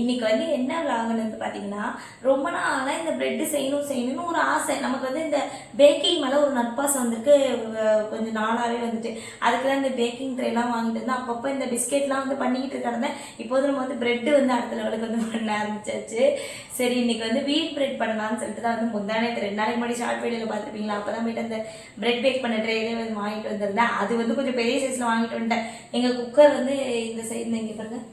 இன்னைக்கு வந்து என்ன விளாகன்னு வந்து பார்த்தீங்கன்னா ரொம்ப நாளாக இந்த பிரெட்டு செய்யணும் செய்யணும்னு ஒரு ஆசை. நமக்கு வந்து இந்த பேக்கிங் மேலே ஒரு நட்பாசம் வந்துருக்கு கொஞ்சம் நாளாகவே வந்துட்டு. அதுக்கு தான் இந்த பேக்கிங் ட்ரேலாம் வாங்கிட்டு வந்து அப்பப்போ இந்த பிஸ்கெட்லாம் வந்து பண்ணிக்கிட்டு கிடந்தேன் இப்போது நம்ம வந்து பிரெட்டு வந்து அடுத்த லெவலுக்கு வந்து பண்ண ஆரம்பிச்சாச்சு. சரி இன்னைக்கு வந்து வீட் பிரெட் பண்ணலாம்னு சொல்லிட்டு தான் வந்து முந்தானே ரெண்டு நாளைக்கு முன்னாடி ஷார்ட் வீடியோவில் பார்த்துருப்பீங்களா? அப்போ தான் போயிட்டு அந்த பிரெட் பேக் பண்ண ட்ரேலே வந்து வாங்கிட்டு வந்திருந்தேன். அது வந்து கொஞ்சம் பெரிய சைஸில் வாங்கிட்டு வந்துட்டேன். எங்கள் குக்கர் வந்து இந்த சைடு இங்கே பாருங்கள்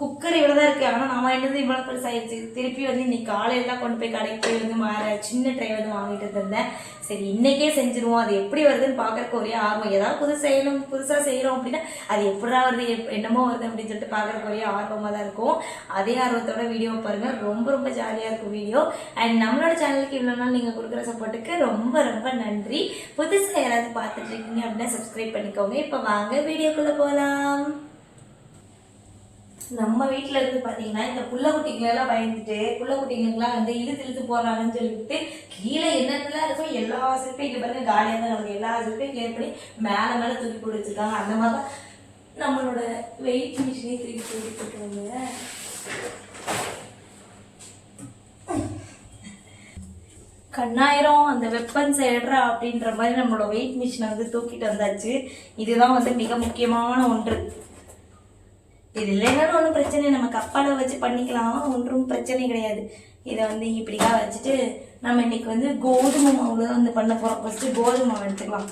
குக்கர் இவ்வளோ தான் இருக்குது ஆனால் நான் என்னது இவ்வளோ பெருசாகிடுச்சு திருப்பி வந்து இன்னைக்கு காலையிலாம் கொண்டு போய் கடைக்கு போய் வந்து மாற சின்ன ட்ரை வந்து வாங்கிட்டு இருந்தேன் சரி இன்னைக்கே செஞ்சுருவோம். அது எப்படி வருதுன்னு பார்க்கறக்கு ஒரே ஆர்வம். ஏதாவது புதுசு செய்யணும் புதுசாக செய்கிறோம் அப்படின்னா அது எப்படா வருது எப்- என்னமோ வருது அப்படின்னு சொல்லிட்டு பார்க்குறக்கு ஒரே ஆர்வமாக தான் இருக்கும். அதே ஆர்வத்தோட வீடியோ பாருங்கள் ரொம்ப ரொம்ப ஜாலியாக இருக்கும் வீடியோ அண்ட் நம்மளோட சேனலுக்கு இவ்வளோ நாள் நீங்கள் கொடுக்குற சப்போர்ட்டுக்கு ரொம்ப ரொம்ப நன்றி. புதுசாக யாராவது பார்த்துட்டு இருக்கீங்க அப்படின்னா சப்ஸ்கிரைப் பண்ணிக்கோங்க. இப்போ வாங்க வீடியோக்குள்ளே போகலாம் நம்ம வீட்டில் இருந்து பார்த்தீங்கன்னா இந்த புள்ளக்குட்டிங்களெல்லாம் பயந்துட்டு புள்ளக்குட்டிங்களுக்குலாம் வந்து இழுத்து இழுத்து போடுறாங்கன்னு சொல்லிட்டு கீழே என்னென்னலாம் இருக்கோ எல்லா சிற்பையும் இங்கே பாருங்க காலியாக தான் நமக்கு எல்லா சிற்பையும் கிளியர் பண்ணி மேலே மேலே தூக்கி போட்டு அந்த மாதிரி தான் நம்மளோட வெயிட் மிஷினையும் தூக்கி போட்டு போட்டுருவாங்க கண்ணாயிரம் அந்த வெப்பன்ஸ் எடுறா அப்படின்ற மாதிரி நம்மளோட வெயிட் மிஷினை வந்து தூக்கிட்டு வந்தாச்சு. இதுதான் வந்து மிக முக்கியமான ஒன்று. இது இல்லைனாலும் ஒன்றும் பிரச்சனை நம்ம கப்பால் வச்சு பண்ணிக்கலாம். ஒன்றும் பிரச்சனை கிடையாது. இதை வந்து இப்படிதான் வச்சுட்டு நம்ம இன்னைக்கு வந்து கோதுமை மாவு தான் வந்து பண்ண போகிறோம் ஃபஸ்ட்டு கோதுமை மாவு எடுத்துக்கலாம்.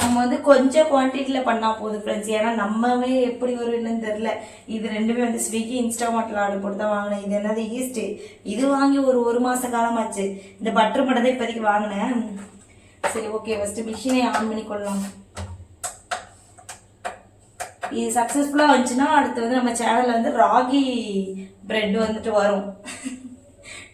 நம்ம வந்து கொஞ்சம் குவான்டிட்டியில் பண்ணால் போதும் ஃப்ரெண்ட்ஸ் ஏன்னா நம்மவே எப்படி வரும்னு தெரில இது ரெண்டுமே வந்து ஸ்விக்கி இன்ஸ்டாமார்ட்டில் ஆர்டர் போட்டு தான் வாங்கினேன். இது என்னது ஈஸ்ட்டு இது வாங்கி ஒரு ஒரு மாத காலமாச்சு. இந்த பட்டர் மட்டும் தான் இப்போதைக்கு வாங்கினேன். சரி ஓகே ஃபஸ்ட்டு மிஷினை ஆன் பண்ணி கொள்ளலாம். இது சக்ஸஸ்ஃபுல்லாக வந்துச்சுன்னா அடுத்து வந்து நம்ம சேனலில் வந்து ராகி ப்ரெட் வந்துட்டு வரும்.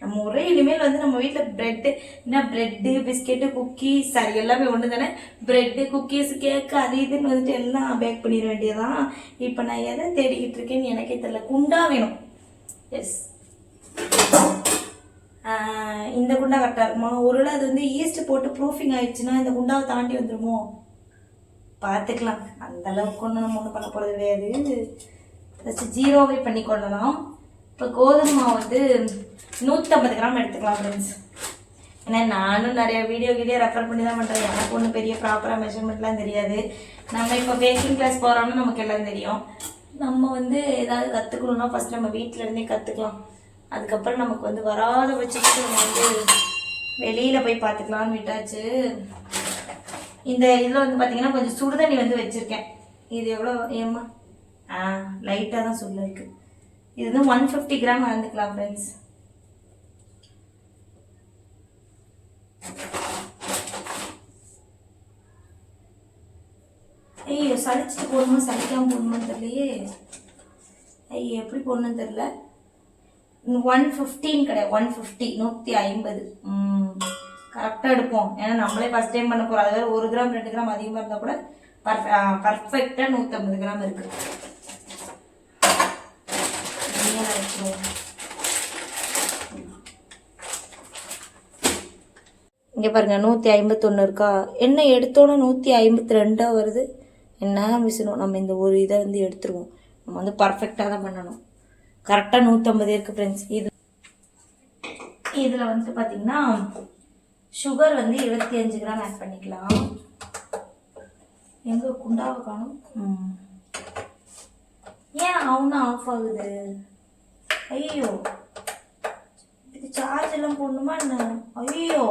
நம்ம ஒரே இனிமேல் வந்து நம்ம வீட்டில் ப்ரெட்டு என்ன ப்ரெட்டு பிஸ்கெட்டு குக்கீஸ் சரி எல்லாமே ஒன்று தானே? ப்ரெட்டு குக்கீஸ் கேக்கு அது இதுன்னு வந்துட்டு எல்லாம் பேக் பண்ணிட வேண்டியதான் இப்போ நான் எதை தேடிக்கிட்டு இருக்கேன்னு எனக்கே தெரியல. குண்டா வேணும். எஸ் இந்த குண்டா கரெக்டாக இருக்குமா? ஒருவேளை அது வந்து ஈஸ்ட் போட்டு ப்ரூஃபிங் ஆயிடுச்சுன்னா இந்த குண்டாவை தாண்டி வந்துருமோ? பார்த்துக்கலாம். அந்த அளவுக்கு ஒன்றும் நம்ம ஒன்றும் பண்ண போகிறது கிடையாது. ஃபஸ்ட்டு ஜீரோவே பண்ணி கொள்ளலாம். இப்போ கோதுமை மாவு வந்து நூற்றம்பது கிராம் எடுத்துக்கலாம் ஃப்ரெண்ட்ஸ் ஏன்னா நானும் நிறைய வீடியோ கீடியோ ரெஃபர் பண்ணி தான் பண்ணுறேன் எனக்கு ஒன்றும் பெரிய ப்ராப்பராக மெஷர்மெண்ட்லாம் தெரியாது. நம்ம இப்போ பேக்கிங் கிளாஸ் போகிறோம்னு நமக்கு எல்லாம் தெரியும். நம்ம வந்து ஏதாவது கற்றுக்கணுன்னா ஃபஸ்ட் நம்ம வீட்டில் இருந்தே கற்றுக்கலாம் அதுக்கப்புறம் நமக்கு வந்து வராத பட்சத்துக்கு நம்ம வந்து வெளியில் போய் பார்த்துக்கலாம்னு விட்டாச்சு. இந்த இதில் வந்து பார்த்தீங்கன்னா கொஞ்சம் சுடுதண்ணி வந்து வச்சுருக்கேன். இது எவ்வளோ? ஏம்மா? ஆ லைட்டாக தான் சுள்ள இருக்கு. இது வந்து ஒன் ஃபிஃப்டி கிராம் வளர்ந்துக்கலாம் ஃப்ரெண்ட்ஸ் ஐயோ சளிச்சுட்டு போடணுமா? சளிக்காமல் போடணும்னு தெரியலையே. ஐயோ எப்படி போடணும்னு தெரில ஒன் ஃபிஃப்டின்னு கிடையாது. ஒன் ஃபிஃப்டி நூற்றி ஐம்பது. கரெக்டாக எடுப்போம். ஏன்னா நம்மளே ஃபஸ்ட் டைம் பண்ண போகிறோம் அதாவது ஒரு கிராம் ரெண்டு கிராம் அதிகமாக இருந்தால் கூட பர்ஃபெ பர்ஃபெக்டாக நூற்றம்பது கிராம் இருக்கு. இங்கே பாருங்க நூற்றி ஐம்பத்தொன்று இருக்கா? என்ன எடுத்தோன்னே நூற்றி ஐம்பத்தி ரெண்டாக வருது. என்ன மிஷினும் நம்ம இந்த ஒரு இதை வந்து எடுத்துருவோம். நம்ம வந்து பர்ஃபெக்டாக தான் பண்ணணும். கரெக்டாக நூற்றம்பது இருக்குது ஃப்ரெண்ட்ஸ் இது இதில் வந்து பார்த்தீங்கன்னா சுகர் வந்து இருபத்தி அஞ்சு கிராம் ஆட் பண்ணிக்கலாம். எங்கே குண்டாவை காணும்? ஏன் அவனும் ஆஃப் ஆகுது? ஐயோ இது சார்ஜ் எல்லாம் போடணுமா என்ன? ஐயோ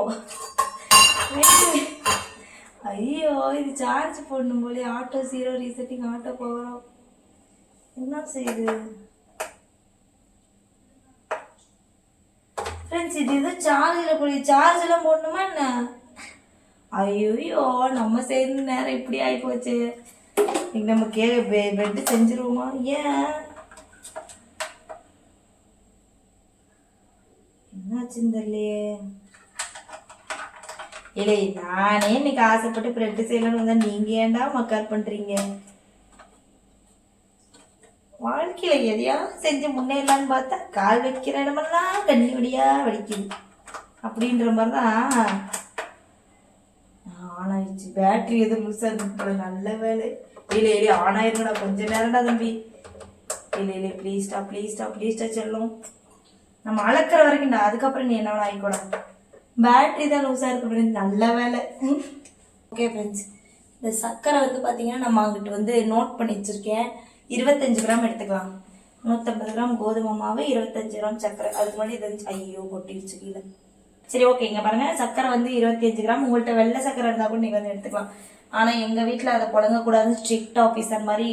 ஐயோ இது சார்ஜ் போடணும் போலே ஆட்டோ ஜீரோ ரீசெட்டிங் ஆட்டோ போகிறோம் என்ன செய்யுது? ஃப்ரெண்ட்ஸ் இது இது சார்ஜில் போய் சார்ஜ் எல்லாம் போடணுமா என்ன? ஐயோ நம்ம சேர்ந்து நேரம் இப்படி ஆகி போச்சு இன்னைக்கு நம்ம கே பெட்டு செஞ்சிருவோமா? ஏன்? என்னாச்சுன்னு தெரியலையே இல்லை நானே இன்னைக்கு ஆசைப்பட்டு பிரெட்டு செய்யணும்னு வந்தா நீங்க ஏன்டா மக்கார் பண்றீங்க? வாழ்க்கையில எதையாவது செஞ்சு முன்னேறலான்னு பார்த்தா கால் வைக்கிற இடமெல்லாம் கண்ணி வழியாக வலிக்குது. அப்படின்ற மாதிரி தான் ஆன் ஆயிடுச்சு பேட்டரி எதுவும் லூஸ் ஆகுது நல்ல வேலை. இல்லை இல்லை ஆன் ஆயிருங்கடா. கொஞ்ச நேரம்டா தம்பி. இல்லை இல்லை ப்ளீஸ்டா ப்ளீஸ்டா ப்ளீஸ்டா செல்லும். நம்ம அளக்குற வரைக்கும்டா அதுக்கப்புறம் நீ என்ன ஆகிக்கூடா பேட்டரி தான் லூஸாக இருக்கு ஃப்ரெண்ட்ஸ் நல்ல வேலை. ஓகே ஃப்ரெண்ட்ஸ் இந்த சர்க்கரை வந்து பார்த்தீங்கன்னா நம்ம அங்கிட்டு வந்து நோட் பண்ணி வச்சுருக்கேன். இருபத்தஞ்சு கிராம் எடுத்துக்கலாம். நூற்றம்பது கிராம் கோதுமை மாவு இருபத்தஞ்சு கிராம் சர்க்கரை. அதுக்கு முன்னாடி இது ஐயோ கொட்டிடுச்சு கீழே சரி ஓகே இங்கே பாருங்கள் சர்க்கரை வந்து இருபத்தஞ்சு கிராம். உங்கள்கிட்ட வெள்ளை சர்க்கரை இருந்தால் கூட நீங்கள் வந்து எடுத்துக்கலாம். ஆனால் எங்கள் வீட்டில் அதை புழங்கக்கூடாதுன்னு ஸ்ட்ரிக்ட் ஆஃபீஸர் மாதிரி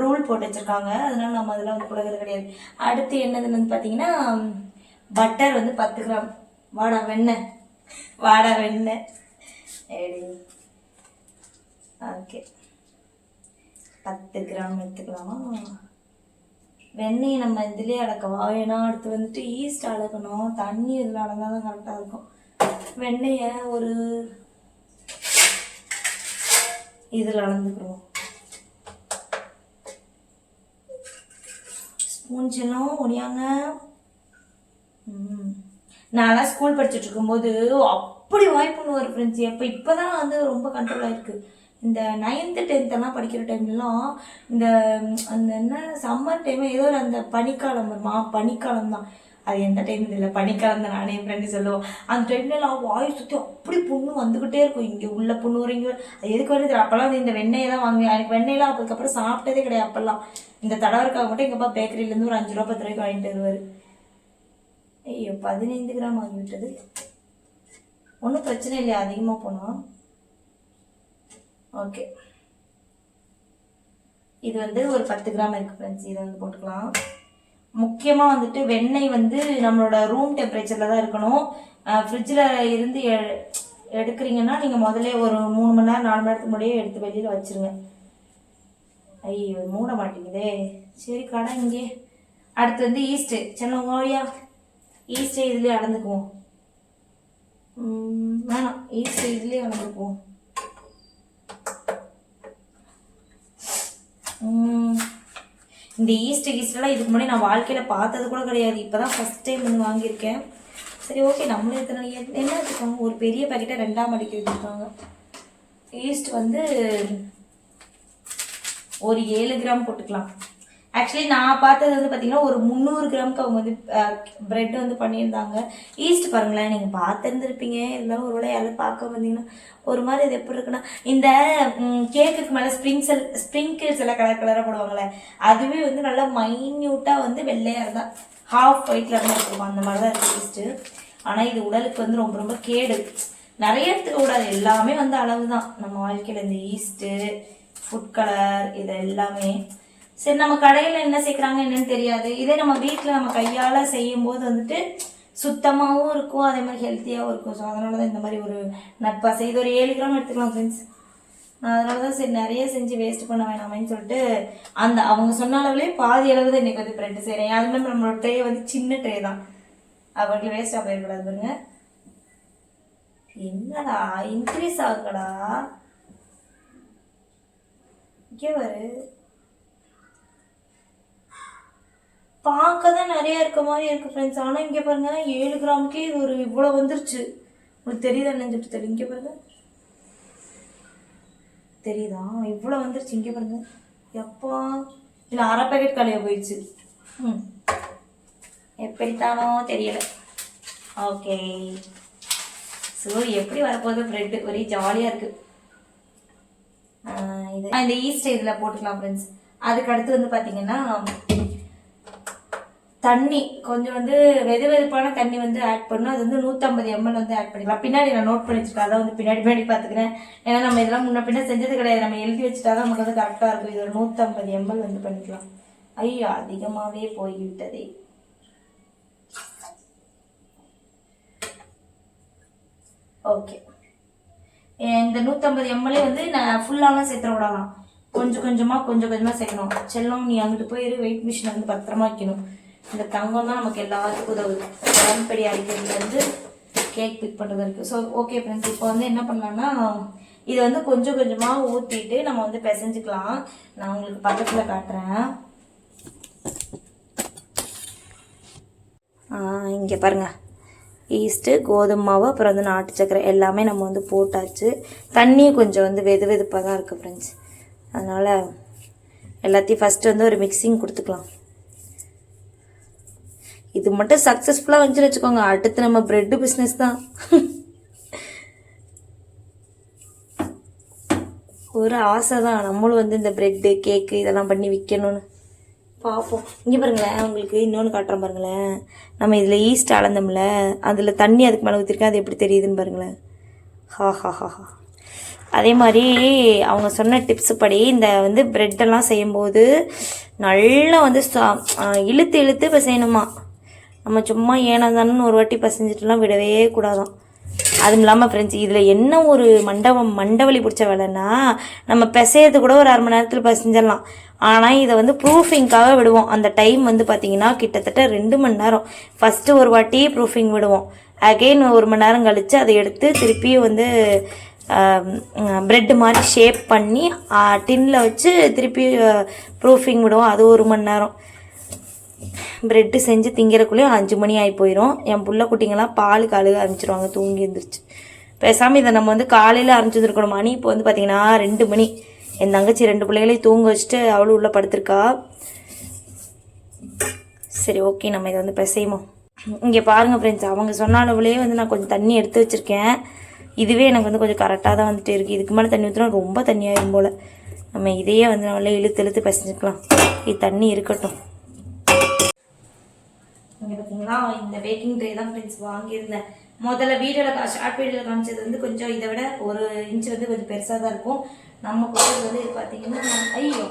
ரூல் போட்டு வச்சுருக்காங்க. அதனால நம்ம அதெல்லாம் வந்து புழங்குறது கிடையாது. அடுத்து என்னதுன்னு வந்து பார்த்தீங்கன்னா பட்டர் வந்து பத்து கிராம். வாடா வெண்ணெய். வாடா வெண்ணெய். ஓகே பத்து கிராம் எடுத்துக்கலாமா? வெண்ணெயை நம்ம இதுலேயே அடக்கவா? ஏன்னா அடுத்து வந்துட்டு ஈஸ்ட் அடக்கணும். தண்ணி இதில் அடந்தால் தான் கரெக்டாக இருக்கும். வெண்ணெயை ஒரு இதில் அளந்துக்கிறோம் ஸ்பூன் சின்னம் ஒடியாங்க நான்லாம் ஸ்கூல் படிச்சுட்டு இருக்கும்போது அப்படி வாய்ப்புன்னு ஒரு ஃப்ரெண்ட்ஸ் எப்போ இப்போ தான் வந்து ரொம்ப கண்ட்ரோலாக இருக்குது இந்த நைன்த்து டென்த்தெல்லாம் படிக்கிற டைம்லலாம் இந்த அந்த என்ன சம்மர் டைம் ஏதோ ஒரு அந்த பனிக்காலம் வருமா? பனிக்காலம் தான். அது எந்த டைம் இல்லை பனிக்காலம் தான் நானே என் ஃப்ரெண்டு சொல்லுவோம். அந்த டைம்லலாம் வாய் சுற்றி அப்படி புண்ணு வந்துக்கிட்டே இருக்கும். இங்கே உள்ள புண்ணு வரைங்க இங்கே அது எதுக்கு வருது? அப்போல்லாம் வந்து இந்த வெண்ணெயை தான் வாங்குவேன். எனக்கு வெண்ணெயெல்லாம் அதுக்கப்புறம் சாப்பிட்டதே கிடையாது அப்போல்லாம். இந்த தடவருக்காக மட்டும் எங்கள் அப்பா பேக்கரியிலேருந்து ஒரு அஞ்சு ரூபா பத்து ரூபாய்க்கு வாங்கிட்டு வருவார். ஐயோ பதினைந்து கிராம் ஆகிவிட்டது ஒன்றும் பிரச்சனை இல்லையா? அதிகமாக போனால் ஓகே இது வந்து ஒரு பத்து கிராம் இருக்கு ஃப்ரெண்ட்ஸ் இதை வந்து போட்டுக்கலாம். முக்கியமாக வந்துட்டு வெண்ணெய் வந்து நம்மளோட ரூம் டெம்பரேச்சரில் தான் இருக்கணும். ஃப்ரிட்ஜில் இருந்து எ- எடுக்கிறீங்கன்னா நீங்கள் முதல்ல ஒரு மூணு மணி நேரம் நாலு மணி நேரத்துக்கு முன்னாடியே எடுத்து வெளியில் வச்சுருங்க. ஐயோ மூட மாட்டேங்குதே சரி கடை இங்கே. அடுத்து வந்து ஈஸ்ட்டு சின்ன ஓடியா ஈஸ்ட்டு இதுலேயே அளந்துக்குவோம். வேணாம். ஈஸ்ட்டு இதுலேயே அளந்துக்குவோம். இந்த ஈஸ்ட் கீஸ்ட்லாம் இதுக்கு முன்னாடி நான் வாழ்க்கையில் பார்த்தது கூட கிடையாது. இப்போ தான் ஃபஸ்ட் டைம் வந்து வாங்கியிருக்கேன். சரி ஓகே நம்மளும் எத்தனை என்ன வச்சுருக்காங்க ஒரு பெரிய பேக்கெட்டை ரெண்டாம் அடிக்க வச்சுருக்காங்க. ஈஸ்ட் வந்து ஒரு ஏழு கிராம் போட்டுக்கலாம். ஆக்சுவலி நான் பார்த்தது வந்து பார்த்தீங்கன்னா ஒரு முந்நூறு கிராமுக்கு அவங்க வந்து பிரெட் வந்து பண்ணியிருந்தாங்க. ஈஸ்ட் பாருங்களேன் நீங்கள் பார்த்துருந்துருப்பீங்க. இருந்தாலும் ஒரு வேளை யாரும் பார்க்க வந்தீங்கன்னா ஒரு மாதிரி இது எப்படி இருக்குன்னா இந்த கேக்குக்கு மேலே ஸ்ப்ரிங்சல் ஸ்ப்ரிங்கிள்ஸ் எல்லாம் கலர் கலராக போடுவாங்களே அதுவே வந்து நல்லா மைன்யூட்டாக வந்து வெள்ளையாக இருந்தால் ஹாஃப் ஒயிட்டில் தான் இருக்கும் அந்த மாதிரி தான் இருக்குது ஈஸ்ட்டு ஆனால் இது உடலுக்கு வந்து ரொம்ப ரொம்ப கேடு. நிறைய எடுத்துக்க கூடாது எல்லாமே வந்து அளவு தான் நம்ம வாழ்க்கையில் இந்த ஈஸ்ட்டு ஃபுட் கலர் இது எல்லாமே. சரி நம்ம கடையில் என்ன சேர்க்குறாங்க என்னன்னு தெரியாது. இதே நம்ம வீட்டில் நம்ம கையால் செய்யும் போது வந்துட்டு சுத்தமாகவும் இருக்கும் அதே மாதிரி ஹெல்த்தியாகவும் இருக்கும். ஸோ அதனால தான் இந்த மாதிரி ஒரு நட்பாக செய்து ஒரு ஏழு கிராம் எடுத்துக்கலாம் ஃப்ரெண்ட்ஸ் நான் அதனால தான் சரி நிறைய செஞ்சு வேஸ்ட் பண்ண வேணாமேன்னு சொல்லிட்டு அந்த அவங்க சொன்ன அளவுலேயே பாதி அளவு தான் இன்றைக்கி வந்து ப்ரெட்டு செய்கிறேன் அது மாதிரி நம்மளோட ட்ரே வந்து சின்ன ட்ரே தான். அவங்களுக்கு வேஸ்ட்டாக போயிடக்கூடாது பாருங்க. என்னடா இன்க்ரீஸ் ஆகுடா இங்கே வரு பார்க்க தான் நிறைய இருக்க மாதிரி இருக்கு ஃப்ரெண்ட்ஸ் ஆனால் இங்கே பாருங்க ஏழு கிராமுக்கே இது ஒரு இவ்வளோ வந்துருச்சு. உங்களுக்கு தெரியுதா நினைஞ்சிட்டு தெரியும் இங்கே பாருங்க. தெரியுதா? இவ்வளோ வந்துருச்சு. இங்கே பாருங்க. எப்பா? இல்லை அரை பேக்கெட் காலியாக போயிடுச்சு. ம். எப்படித்தானோ தெரியல. ஓகே ஸோ எப்படி வரப்போகுது ப்ரெட்டு ஒரே ஜாலியாக இருக்குது இது இந்த ஈஸ்ட் இதில் போட்டுக்கலாம் ஃப்ரெண்ட்ஸ் அதுக்கு அடுத்து வந்து பார்த்தீங்கன்னா தண்ணி கொஞ்சம் வந்து வெது வெதுப்பான தண்ணி வந்து ஆட் பண்ணணும். அது வந்து நூற்றம்பது எம்எல் வந்து ஆட் பண்ணிக்கலாம். பின்னாடி நான் நோட் பண்ணி வச்சுருக்கேன் அதை வந்து பின்னாடி பின்னாடி பார்த்துக்கிறேன். ஏன்னா நம்ம இதெல்லாம் முன்ன பின்ன செஞ்சது கிடையாது. நம்ம எழுதி வச்சுட்டா தான் நமக்கு வந்து கரெக்டாக இருக்கும். இது ஒரு நூற்றம்பது எம்எல் வந்து பண்ணிக்கலாம். ஐயோ அதிகமாகவே போய்விட்டதே. ஓகே இந்த நூற்றம்பது எம்எல்ஏ வந்து நான் ஃபுல்லாலாம் சேர்த்துட விடலாம் கொஞ்சம் கொஞ்சமாக கொஞ்சம் கொஞ்சமாக சேர்க்கணும். செல்லம் நீ அங்கிட்டு போயிரு. வெயிட் மிஷினை வந்து பத்திரமா வைக்கணும். இந்த தங்கம் தான் நமக்கு எல்லாத்துக்கும் உதவுது. உடம்படி அடிக்கிறதுலேருந்து கேக் பிக் பண்ணுறது இருக்குது ஸோ ஓகே ஃப்ரெண்ட்ஸ் இப்போ வந்து என்ன பண்ணலாம்னா இதை வந்து கொஞ்சம் கொஞ்சமாக ஊற்றிட்டு நம்ம வந்து பிசைஞ்சுக்கலாம். நான் உங்களுக்கு பக்கத்தில் காட்டுறேன். இங்கே பாருங்கள் ஈஸ்ட்டு கோதுமை மாவு அப்புறம் வந்து நாட்டு சக்கரை எல்லாமே நம்ம வந்து போட்டாச்சு. தண்ணியும் கொஞ்சம் வந்து வெது வெதுப்பாக தான் இருக்குது ஃப்ரெண்ட்ஸ் அதனால் எல்லாத்தையும் ஃபஸ்ட்டு வந்து ஒரு மிக்சிங் கொடுத்துக்கலாம். இது மட்டும் சக்ஸஸ்ஃபுல்லாக வந்துச்சுன்னு வச்சுக்கோங்க. அடுத்து நம்ம ப்ரெட்டு பிஸ்னஸ் தான். ஒரு ஆசை தான். நம்மளும் வந்து இந்த ப்ரெட்டு கேக்கு இதெல்லாம் பண்ணி விற்கணும்னு பார்ப்போம் இங்கே பாருங்களேன். உங்களுக்கு இன்னொன்று காட்டுறேன் பாருங்களேன். நம்ம இதில் ஈஸ்ட் அளந்தோம்ல. அதில் தண்ணி அதுக்கு மேலே ஊற்றிருக்கேன் அது எப்படி தெரியுதுன்னு பாருங்களேன். ஹா ஹா ஹா ஹா. அதே மாதிரி அவங்க சொன்ன டிப்ஸ் படி இந்த வந்து ப்ரெட்டெல்லாம் செய்யும்போது நல்லா வந்து இழுத்து இழுத்து இப்போ செய்யணுமா நம்ம சும்மா ஏனதானு ஒரு வாட்டி பசஞ்சிட்டுலாம் விடவே கூடாதான். அதுவும் இல்லாமல் ஃப்ரெண்ட்ஸ் இதில் என்ன ஒரு மண்டபம் மண்டவலி பிடிச்ச வேலைன்னா நம்ம பிசையறது கூட ஒரு அரை மணி நேரத்தில் பசஞ்சிடலாம். ஆனால் இதை வந்து ப்ரூஃபிங்க்காக விடுவோம். அந்த டைம் வந்து பார்த்திங்கன்னா கிட்டத்தட்ட ரெண்டு மணி நேரம். ஃபஸ்ட்டு ஒரு வாட்டி ப்ரூஃபிங் விடுவோம். அகெயின் ஒரு மணி நேரம் கழித்து அதை எடுத்து திருப்பியும் வந்து ப்ரெட்டு மாதிரி ஷேப் பண்ணி டின்னில் வச்சு திருப்பி ப்ரூஃபிங் விடுவோம். அது ஒரு மணி நேரம். ப்ரெட்டு செஞ்சு திங்கிறக்குள்ளேயும் அஞ்சு மணி ஆகி போயிடும் என் புள்ள குட்டிங்கெல்லாம் பால் அழுக அரைச்சிருவாங்க தூங்கி எழுந்திரிச்சு பேசாமல் இதை நம்ம வந்து காலையில் அரைச்சிருக்கணும் மணி இப்போ வந்து பார்த்தீங்கன்னா ரெண்டு மணி. என் தங்கச்சி ரெண்டு பிள்ளைகளையும் தூங்க வச்சுட்டு அவளும் உள்ளே படுத்திருக்கா. சரி ஓகே நம்ம இதை வந்து பிசையுமோ? இங்கே பாருங்கள் ஃப்ரெண்ட்ஸ் அவங்க சொன்ன அளவுலேயே வந்து நான் கொஞ்சம் தண்ணி எடுத்து வச்சுருக்கேன். இதுவே எனக்கு வந்து கொஞ்சம் கரெக்டாக தான் வந்துட்டு இருக்குது இதுக்கு மேலே தண்ணி ஊற்றினா ரொம்ப தண்ணி போல். நம்ம இதையே வந்து நம்மளே இழுத்து இழுத்து பிசைஞ்சுக்கலாம். இது தண்ணி இருக்கட்டும். இங்கே பார்த்தீங்களா இந்த பேக்கிங் ட்ரே தான் ஃப்ரெண்ட்ஸ் வாங்கியிருந்தேன். முதல்ல வீடியோவில் ஷார்ட் வீடியோவில் காமிச்சது வந்து கொஞ்சம் இதை விட ஒரு இன்ச் வந்து கொஞ்சம் பெருசாக தான் இருக்கும். நம்ம கொடுத்தது வந்து இது பார்த்தீங்கன்னா ஐயோ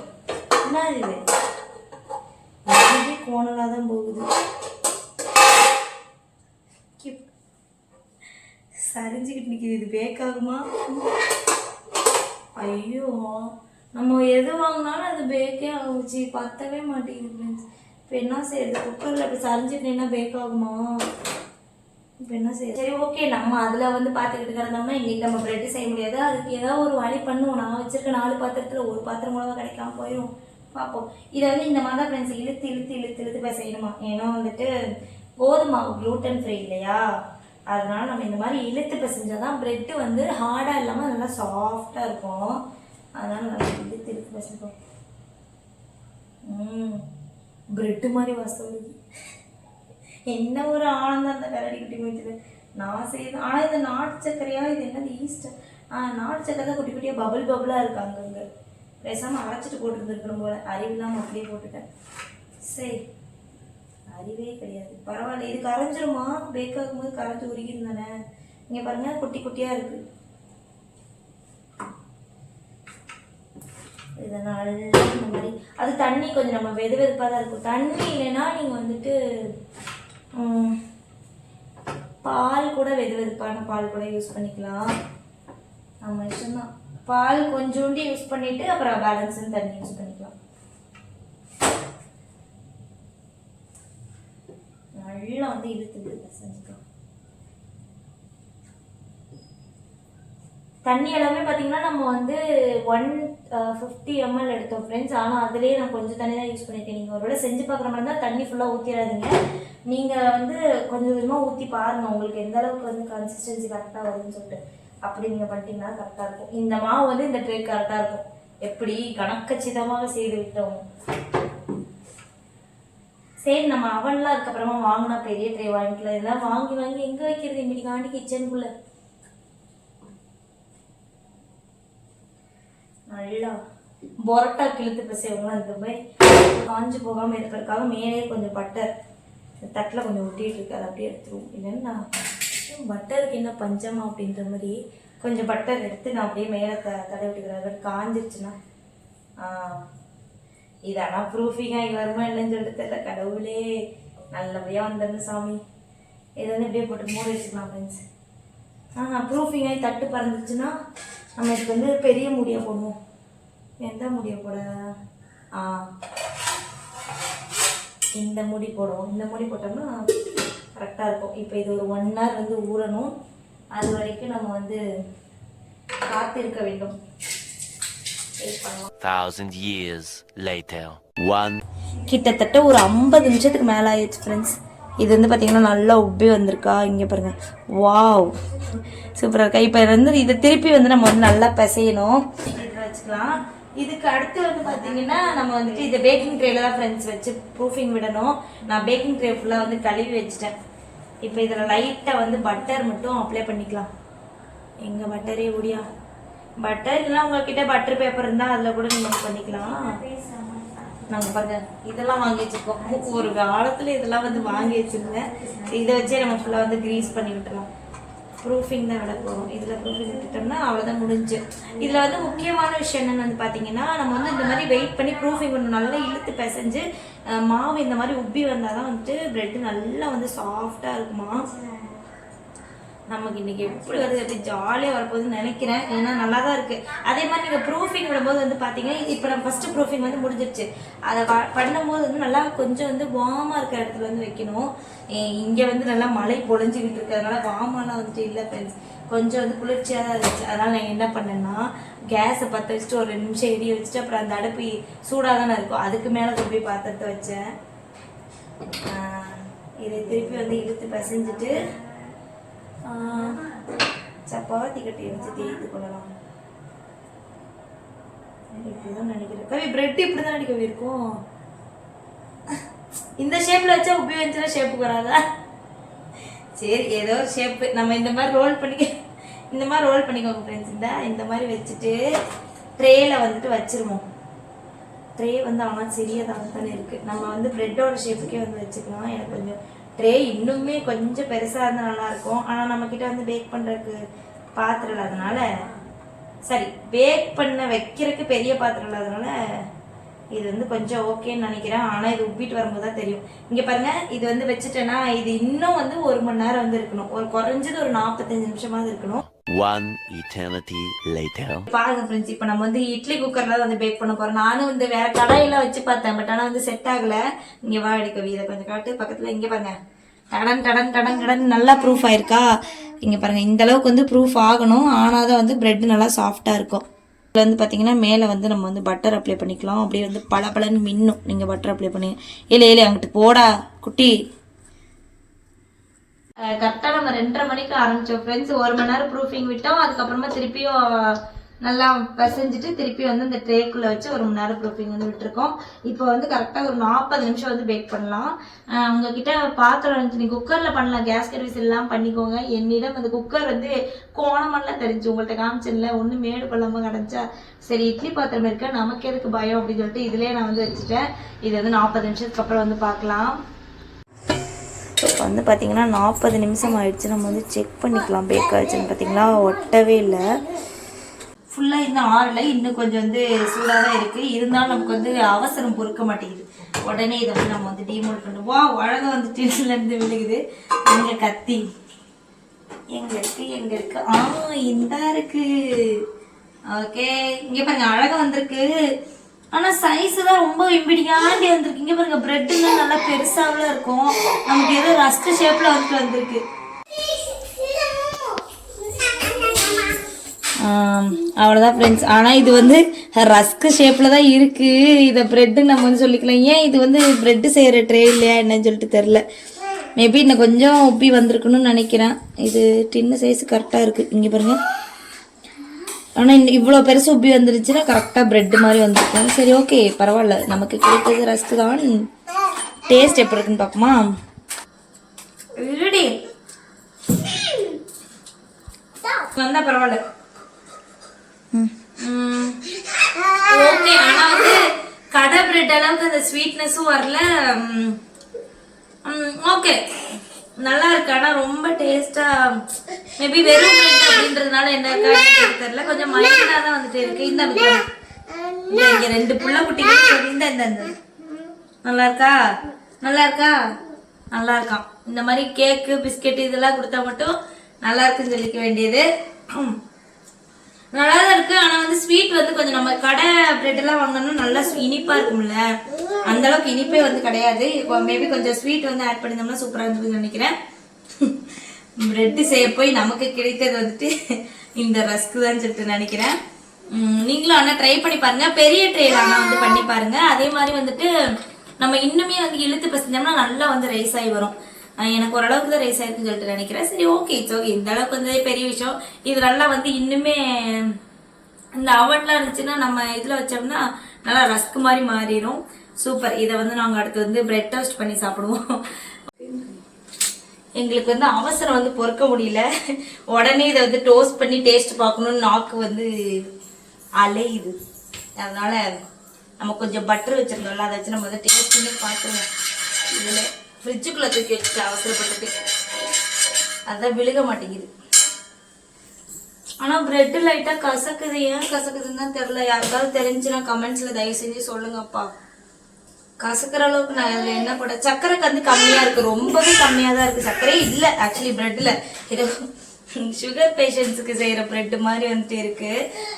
என்ன இது? கோணலாக தான் போகுது. சரிஞ்சுக்கிட்டு நிற்கிது இது பேக் ஆகுமா? ஐயோ. நம்ம எது வாங்கினாலும் அது பேக்கே ஆகுச்சு. பத்தவே மாட்டேங்குது ஃப்ரெண்ட்ஸ் இப்போ என்ன செய்யறது குக்கரில் இப்போ சரிஞ்சிட்டேன்னா பேக் ஆகுமா? இப்போ என்ன செய்ய சரி ஓகே நம்ம அதில் வந்து பார்த்துக்கிட்டு கிடந்தோம்னா இன்னைக்கு நம்ம ப்ரெட்டு செய்ய முடியாது. அதுக்கு ஏதாவது ஒரு வழி பண்ணுவோம். நான் வச்சிருக்க நாலு பாத்திரத்தில் ஒரு பாத்திரம் கூட கிடைக்காம போயிடும் பார்ப்போம் இதை வந்து இந்த மாதிரி தான் ஃப்ரெண்ட்ஸ் இழுத்து இழுத்து இழுத்து இழுத்து போய் செய்யணுமா? ஏன்னா வந்துட்டு கோதுமாவு க்ளூட்டன் ஃப்ரீ இல்லையா? அதனால நம்ம இந்த மாதிரி இழுத்து இப்போ செஞ்சால் தான் ப்ரெட்டு வந்து ஹார்டாக இல்லாமல் நல்லா சாஃப்டாக இருக்கும். அதனால நல்லா இழுத்து இழுத்து பசங்க ம். பிரெட்டு மாதிரி வாசம். என்ன ஒரு ஆனந்தம் அந்த கரடி குட்டி முடிச்சது நான் செய்து ஆனால் இந்த நாட்டு சக்கரையா இது என்னது ஈஸ்ட் ஆ நாட்டு சக்கரை தான் குட்டி குட்டியாக பபுள் பபுளாக இருக்கு அங்கங்கே பேசாமல் அரைச்சிட்டு போட்டுருந்துருக்கணும் போல. அறிவில்லாமல் அப்படியே போட்டுட்டேன். சரி. அறிவே கிடையாது. பரவாயில்ல. இது கரைஞ்சிருமா? பேக் ஆகும்போது கரைஞ்சி உருகி தானே இங்கே பாருங்க குட்டி குட்டியாக இருக்குது இதை இந்த மாதிரி அது தண்ணி கொஞ்சம் நம்ம வெது வெதுப்பாக தான் இருக்கும். தண்ணி இல்லைன்னா நீங்கள் வந்துட்டு பால் கூட வெது வெதுப்பான பால் கூட யூஸ் பண்ணிக்கலாம். நம்ம இஷ்டம்தான். பால் கொஞ்சோண்டு யூஸ் பண்ணிட்டு அப்புறம் பேலன்ஸும் தண்ணி யூஸ் பண்ணிக்கலாம். நல்லா வந்து இழுத்து செஞ்சுக்கலாம். தண்ணி எல்லாமே பார்த்தீங்கன்னா நம்ம வந்து ஒன் ஃபிஃப்டி எம்எல் எடுத்தோம் ஃப்ரெண்ட்ஸ் ஆனால் அதுலேயே நான் கொஞ்சம் தண்ணி தான் யூஸ் பண்ணியிருக்கேன் நீங்கள் ஒருவேளை செஞ்சு பார்க்குற மாதிரி தான் தண்ணி ஃபுல்லாக ஊற்றிடாதீங்க நீங்கள் வந்து கொஞ்சம் கொஞ்சமாக ஊற்றி பாருங்கள் உங்களுக்கு எந்த அளவுக்கு வந்து கன்சிஸ்டன்சி கரெக்டாக வருதுன்னு சொல்லிட்டு. அப்படி நீங்கள் பண்ணிட்டீங்கன்னா கரெக்டாக இருக்கும். இந்த மாவு வந்து இந்த ட்ரே கரெக்டாக இருக்கும். எப்படி? கணக்கச்சிதமாக செய்து விட்டோம். சரி நம்ம அவன்லாம் அதுக்கப்புறமா வாங்கினா பெரிய ட்ரே வாங்கிக்கலாம். இதெல்லாம் வாங்கி வாங்கி எங்கே வைக்கிறது? இன்னைக்கு காண்டி கிச்சனுக்குள்ளே நல்லா பொரோட்டா கிழுத்து பிசைவங்களும் அந்த மாதிரி காஞ்சு போகாமல் இருக்கிறதுக்காக மேலே கொஞ்சம் பட்டர் தட்டில் கொஞ்சம் ஒட்டிகிட்டு இருக்கு அதை அப்படியே எடுத்துருவோம். இல்லைன்னா பட்டருக்கு என்ன பஞ்சமா அப்படின்ற மாதிரி கொஞ்சம் பட்டர் எடுத்து நான் அப்படியே மேலே த தடை விட்டுக்கிறேன் அது காஞ்சிருச்சுன்னா ஆ இது ஆனால் ப்ரூஃபிங்காக இங்கே வருமா இல்லைன்னு சொல்லிட்டு தெரியல. கடவுளே நல்லபடியாக வந்துடணும் சாமி. இதை வந்து இப்படியே போட்டு மூடி வச்சுக்கலாம் ஃப்ரெண்ட்ஸ் ப்ரூஃபிங் ஆகி தட்டு பறந்துச்சுன்னா நம்ம இதுக்கு வந்து பெரிய முடியாக போடுவோம். எந்த முடியை போட? ஆ இந்த முடி போடுவோம். இந்த முடி போட்டோம்னா கரெக்டாக இருக்கும். இப்போ இது ஒரு ஒன் ஹவர் வந்து ஊறணும். அது வரைக்கும் நம்ம வந்து காத்திருக்க வேண்டும். Thousand years later. One கிட்டத்தட்ட ஒரு ஐம்பது நிமிஷத்துக்கு மேலே ஆயிடுச்சு ஃப்ரெண்ட்ஸ் இது வந்து பார்த்திங்கன்னா நல்லா உப்பி வந்திருக்கா. இங்கே பாருங்கள் வாவ். சூப்பராக இருக்கா? இப்போ வந்து இதை திருப்பி வந்து நம்ம வந்து நல்லா பிசையணும். இதில் வச்சுக்கலாம். இதுக்கு அடுத்து வந்து பார்த்தீங்கன்னா நம்ம வந்துட்டு இதை பேக்கிங் ட்ரேல தான் ஃப்ரெண்ட்ஸ் வச்சு ப்ரூஃபிங் விடணும். நான் பேக்கிங் ட்ரே ஃபுல்லாக வந்து கழுவி வச்சுட்டேன். இப்போ இதில் லைட்டாக வந்து பட்டர் மட்டும் அப்ளை பண்ணிக்கலாம். எங்கள் பட்டரே ஓடியா? பட்டர் இல்லைன்னா உங்ககிட்ட பட்டர் பேப்பர் இருந்தால் அதில் கூட நீங்கள் பண்ணிக்கலாம். நாங்கள் பாருங்க இதெல்லாம் வாங்கி வச்சிருக்கோம் ஒரு காலத்தில் இதெல்லாம் வந்து வாங்கி வச்சிருந்தேன் இதை வச்சே நம்ம ஃபுல்லாக வந்து க்ரீஸ் பண்ணி விட்டுலாம் ப்ரூஃபிங் தான் விட போகிறோம் இதில் ப்ரூஃபிங் விட்டுட்டோம்னா அவ்வளோதான் முடிஞ்சு. இதில் வந்து முக்கியமான விஷயம் என்னென்னு வந்து பார்த்தீங்கன்னா நம்ம வந்து இந்த மாதிரி வெயிட் பண்ணி ப்ரூஃபிங் பண்ணணும். நல்லா இழுத்து பிசைஞ்சு மாவு இந்த மாதிரி உப்பி வந்தால் தான் வந்துட்டு ப்ரெட்டு நல்லா வந்து சாஃப்டாக இருக்குமா? நமக்கு இன்னைக்கு எப்படி வருது அப்படி ஜாலியாக வரப்போகுதுன்னு நினைக்கிறேன். ஏன்னா நல்லா தான் இருக்கு. அதே மாதிரி நீங்கள் ப்ரூஃபிங் விடும்போது வந்து பார்த்தீங்கன்னா இப்போ நம்ம ஃபர்ஸ்ட் ப்ரூஃபிங் வந்து முடிஞ்சிருச்சு. அதை ப- பண்ணும்போது வந்து நல்லா கொஞ்சம் வந்து வார்மாக இருக்கிற இடத்துல வந்து வைக்கணும். இங்கே வந்து நல்லா மழை பொழிஞ்சுக்கிட்டு இருக்கிறதுனால வார்மாலாம் வந்துட்டு இல்லை ஃப்ரெண்ட்ஸ் கொஞ்சம் வந்து குளிர்ச்சியாக தான் இருந்துச்சு. அதனால் நான் என்ன பண்ணேன்னா கேஸை பற்ற வச்சுட்டு ஒரு ரெண்டு நிமிஷம் எரிய வச்சுட்டு அப்புறம் அந்த அடுப்பு சூடாக தானே இருக்கும். அதுக்கு மேலே திருப்பி பாத்திரத்தை வச்சேன். இதை திருப்பி வந்து இழுத்து பசைஞ்சிட்டு சப்பாத்தி கட்டி வச்சு தேய்த்து கொள்ளலாம் இப்படிதான் நினைக்கிறேன் கவி பிரெட் இப்படி தான் கவி இருக்கும் இந்த ஷேப்ல வச்சா உப்பி வச்சுனா ஷேப்புக்கு வராதா சரி ஏதோ ஷேப்பு நம்ம இந்த மாதிரி ரோல் பண்ணிக்க இந்த மாதிரி ரோல் பண்ணிக்கோங்க ஃப்ரெண்ட்ஸ் இந்த இந்த மாதிரி வச்சுட்டு ட்ரேல வந்துட்டு வச்சிருவோம் ட்ரே வந்து ஆனால் சிறியதாக தானே இருக்குது நம்ம வந்து ப்ரெட்டோட ஷேப்புக்கே வந்து வச்சுக்கலாம் எனக்கு கொஞ்சம் ட்ரே இன்னுமே கொஞ்சம் பெருசாக இருந்தால் நல்லாயிருக்கும் ஆனால் நம்மக்கிட்ட வந்து பேக் பண்ணுறதுக்கு பாத்திரம் இல்லாதனால சரி பேக் பண்ண வைக்கிறதுக்கு பெரிய பாத்திரம் இல்லாதனால இது வந்து கொஞ்சம் ஓகேன்னு நினைக்கிறேன். ஆனால் இது உப்பிட்டு வரும்போது தான் தெரியும். இங்கே பாருங்க இது வந்து வச்சுட்டேன்னா இது இன்னும் வந்து ஒரு மணி நேரம் வந்து இருக்கணும். ஒரு குறைஞ்சது ஒரு நாற்பத்தஞ்சு நிமிஷமாவது இருக்கணும். Eternity later. பாருங்க ஃப்ரெண்ட்ஸ் இப்போ நம்ம வந்து இட்லி குக்கர்ல வந்து பேக் பண்ண போறோம். நானும் வந்து வேற கடாயில வச்சு பார்த்தேன் பட் ஆனால் வந்து செட் ஆகல. இங்க வா எடுக்க இதை கொஞ்சம் காட்டு. பக்கத்துல இங்க பாருங்க. டடன் டடன் டடன் டடன் நல்லா ப்ரூஃப் ஆயிருக்கா? இங்க பாருங்க இந்த அளவுக்கு வந்து ப்ரூஃப் ஆகணும். ஆனால் தான் வந்து பிரெட் நல்லா சாஃப்டா இருக்கும். இதில் வந்து பார்த்தீங்கன்னா மேலே வந்து நம்ம வந்து பட்டர் அப்ளை பண்ணிக்கலாம். அப்படியே வந்து பல மின்னும். நீங்கள் பட்டர் அப்ளை பண்ணி இல்லை இல்லை அங்கிட்டு போடா குட்டி. கரெக்டாக நம்ம ரெண்டரை மணிக்கு ஆரம்பிச்சோம் ஃப்ரெண்ட்ஸ் ஒரு மணி நேரம் ப்ரூஃபிங் விட்டோம். அதுக்கப்புறமா திருப்பியும் நல்லா பிசைஞ்சிட்டு திருப்பி வந்து இந்த ட்ரேக்குள்ளே வச்சு ஒரு மணி நேரம் ப்ரூஃபிங் வந்து விட்டுருக்கோம். இப்போ வந்து கரெக்டாக ஒரு நாற்பது நிமிஷம் வந்து பேக் பண்ணலாம். உங்ககிட்ட பாத்திரம் இருந்துச்சு நீங்கள் குக்கரில் பண்ணலாம். கேஸ் சர்வீஸ் எல்லாம் பண்ணிக்கோங்க. என்னிடம் அந்த குக்கர் வந்து கோணமெல்லாம் தெரிஞ்சு உங்கள்கிட்ட காமிச்சிடல ஒன்று மேடு பள்ளமாக கிடச்சா சரி இட்லி பாத்திரம் இருக்க. நமக்கு எதுக்கு பயம் அப்படின்னு சொல்லிட்டு இதுலேயே நான் வந்து வச்சுட்டேன். இது வந்து நாற்பது நிமிஷத்துக்கு அப்புறம் வந்து பார்க்கலாம். இப்போ வந்து பார்த்தீங்கன்னா நாற்பது நிமிஷம் ஆயிடுச்சு. நம்ம வந்து செக் பண்ணிக்கலாம். பேக் ஆயிடுச்சுன்னு பார்த்திங்களா ஒட்டவே இல்லை. ஃபுல்லாக இன்னும் ஆறல இன்னும் கொஞ்சம் வந்து சூடாக தான் இருக்குது இருந்தாலும் நமக்கு வந்து அவசரம் பொறுக்க மாட்டேங்குது. உடனே இதை வந்து நம்ம வந்து டீமோட் பண்ணுவோம் வா அழகாக வந்து டின்லேருந்து விழுகுது. எங்க கத்தி? எங்கே இருக்குது எங்கே இருக்குது ஆ இந்த இருக்குது ஓகே. இங்கே பாருங்க அழகாக வந்திருக்கு. ஆனால் சைஸ் தான் ரொம்ப இம்பிடியாண்டி வந்திருக்கு. இங்கே பாருங்க ப்ரெட்டுலாம் நல்லா பெருசாகலாம் இருக்கும். நமக்கு ஏதோ ரஸ்ட் ஷேப்பில் வந்துட்டு வந்திருக்கு. அவ்வளோதான் ஃப்ரெண்ட்ஸ் ஆனால் இது வந்து ரஸ்க்கு ஷேப்பில் தான் இருக்குது இதை ப்ரெட்டுன்னு நம்ம வந்து சொல்லிக்கலாம். ஏன் இது வந்து ப்ரெட்டு செய்கிற ட்ரே இல்லையா என்னன்னு சொல்லிட்டு தெரில மேபி இன்னும் கொஞ்சம் உப்பி வந்திருக்கணும்னு நினைக்கிறேன். இது டின்னு சைஸ் கரெக்டாக இருக்குது இங்கே பாருங்கள் ஆனால் இன்னும் இவ்வளோ பெருசு உப்பி வந்துருச்சுன்னா கரெக்டாக ப்ரெட் மாதிரி வந்திருக்கும். சரி ஓகே பரவாயில்ல. நமக்கு கிடைத்தது ரஸ்க்கு தான். டேஸ்ட் எப்படி இருக்குன்னு பார்ப்போமா? வந்தால் பரவாயில்ல. ஓகே ஆனா வந்து கடை பிரெட் அளவுக்கு அந்த ஸ்வீட்னஸும் வரல. ஓகே. நல்லா இருக்கு. ஆனா ரொம்ப டேஸ்டா மேபி வெறும் பிரெட் அப்படின்றதுனால என்ன தெரியல. கொஞ்சம் மைல்டா தான் வந்துட்டு இருக்கு. இந்த இங்க ரெண்டு புள்ள குட்டிகள் இந்த இந்த இந்த. நல்லா இருக்கா? நல்லா இருக்கா? நல்லா இருக்கான் இந்த மாதிரி கேக்கு பிஸ்கெட் இதெல்லாம் கொடுத்தா மட்டும் நல்லா இருக்குன்னு சொல்லிக்க வேண்டியது. நல்லா தான் இருக்கு. ஆனா வந்து ஸ்வீட் வந்து கொஞ்சம் நம்ம கடை பிரெட் எல்லாம் வாங்கணும் நல்லா இனிப்பா இருக்கும்ல. அந்த அளவுக்கு இனிப்பே வந்து கிடையாது. மேபி கொஞ்சம் ஸ்வீட் வந்து ஆட் பண்ணிருந்தோம்னா சூப்பரா இருந்ததுன்னு நினைக்கிறேன். பிரெட் செய்ய போய் நமக்கு கிடைத்தது வந்துட்டு இந்த ரஸ்க்கு தான் சொல்லிட்டு நினைக்கிறேன். நீங்களும் ஆனா ட்ரை பண்ணி பாருங்க. பெரிய ட்ரேல ஆனா வந்து பண்ணி பாருங்க. அதே மாதிரி வந்துட்டு நம்ம இன்னுமே வந்து இழுத்து பசிஞ்சோம்னா நல்லா வந்து ரைஸ் ஆகி வரும். எனக்கு ஓரளவுக்கு தான் ரேஸ் ஆயிருக்குன்னு சொல்லிட்டு நினைக்கிறேன். சரி ஓகே இட்ஸ் ஓகே இந்த அளவுக்கு வந்து பெரிய விஷயம். இது நல்லா வந்து இன்னுமே இந்த அவன்லாம் இருந்துச்சுன்னா நம்ம இதில் வச்சோம்னா நல்லா ரஸ்க் மாதிரி மாறிடும் சூப்பர் இதை வந்து நாங்கள் அடுத்து வந்து பிரெட் டோஸ்ட் பண்ணி சாப்பிடுவோம். எங்களுக்கு வந்து அவசரம் வந்து பொறுக்க முடியல. உடனே இதை வந்து டோஸ்ட் பண்ணி டேஸ்ட் பார்க்கணும்னு நாக்கு வந்து அலையுது. அதனால நம்ம கொஞ்சம் பட்டர் வச்சிருந்தோம்ல அதை வச்சு நம்ம வந்து டேஸ்ட் பண்ணி பார்த்துருவோம். இதில் ஃப்ரிட்ஜுக்குள்ளே தூக்கி வச்சுட்டு அவசரப்பட்டுட்டு. அதான் விழுக மாட்டேங்குது. ஆனால் பிரெட் லைட்டாக கசக்குது. ஏன் கசக்குதுன்னு தான் தெரில யாருக்காவது தெரிஞ்சுன்னா கமெண்ட்ஸில் தயவு செஞ்சு சொல்லுங்கப்பா. கசக்கிற அளவுக்கு நான் அதில் என்ன போட சர்க்கரை வந்து கம்மியாக இருக்குது ரொம்பவே கம்மியாக தான் இருக்குது சர்க்கரையே இல்லை ஆக்சுவலி ப்ரெட்டில் இது சுகர் பேஷண்ட்ஸுக்கு செய்கிற பிரெட் மாதிரி வந்துட்டு இருக்கு.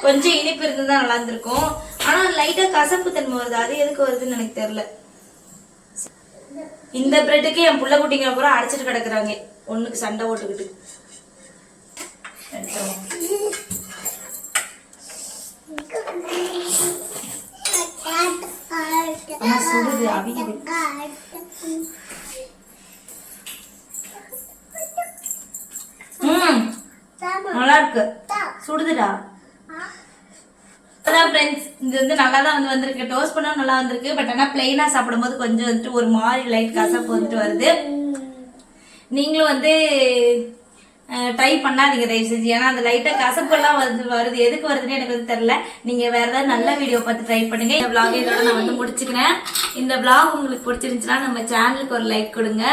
கொஞ்சம் இனிப்பு இருந்து தான் நல்லா இருந்திருக்கும். ஆனால் லைட்டாக கசப்பு தன்மை வருது. அது எதுக்கு வருதுன்னு எனக்கு தெரில இந்த பிரெட்டுக்கு என் புள்ள குட்டிங்க பூரா அடைச்சிட்டு கிடக்குறாங்க. ஒண்ணுக்கு சண்டை. ஆனா சுடுது அவிக்குது. ம் நல்லா இருக்கு சுடுதுடா. அதான் ஃப்ரெண்ட்ஸ் இது வந்து நல்லா தான் வந்து வந்திருக்கு. டோஸ்ட் பண்ணவும் நல்லா வந்திருக்கு. பட் ஆனால் பிளெயினாக சாப்பிடும்போது கொஞ்சம் வந்துட்டு ஒரு மாதிரி லைட் கசப்பு வந்துட்டு வருது. நீங்களும் வந்து ட்ரை பண்ணாதீங்க தயவு செஞ்சு. ஏன்னா அந்த லைட்டாக கசப்பெல்லாம் வந்து வருது. எதுக்கு வருதுன்னு எனக்கு வந்து தெரில நீங்கள் வேறு ஏதாவது நல்ல வீடியோ பார்த்து ட்ரை பண்ணுங்க. இந்த vlog இதோட நான் வந்து முடிச்சுக்கிறேன். இந்த விளாக் உங்களுக்கு பிடிச்சிருந்துச்சுன்னா நம்ம சேனலுக்கு ஒரு லைக் கொடுங்க.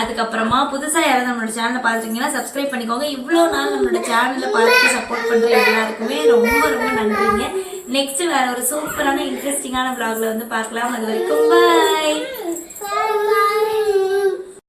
அதுக்கப்புறமா புதுசாக யாராவது நம்மளோட சேனலை பார்த்துருக்கீங்கன்னா சப்ஸ்கிரைப் பண்ணிக்கோங்க. இவ்வளோ நாள் நம்மளோட சேனலை பார்த்து சப்போர்ட் பண்ணுற எல்லாருக்குமே ரொம்ப ரொம்ப நன்றிங்க. நெக்ஸ்ட் வேற ஒரு சூப்பரான இன்ட்ரெஸ்டிங்கான பிளாக்ல வந்து பார்க்கலாம். அது வரைக்கும் பாய்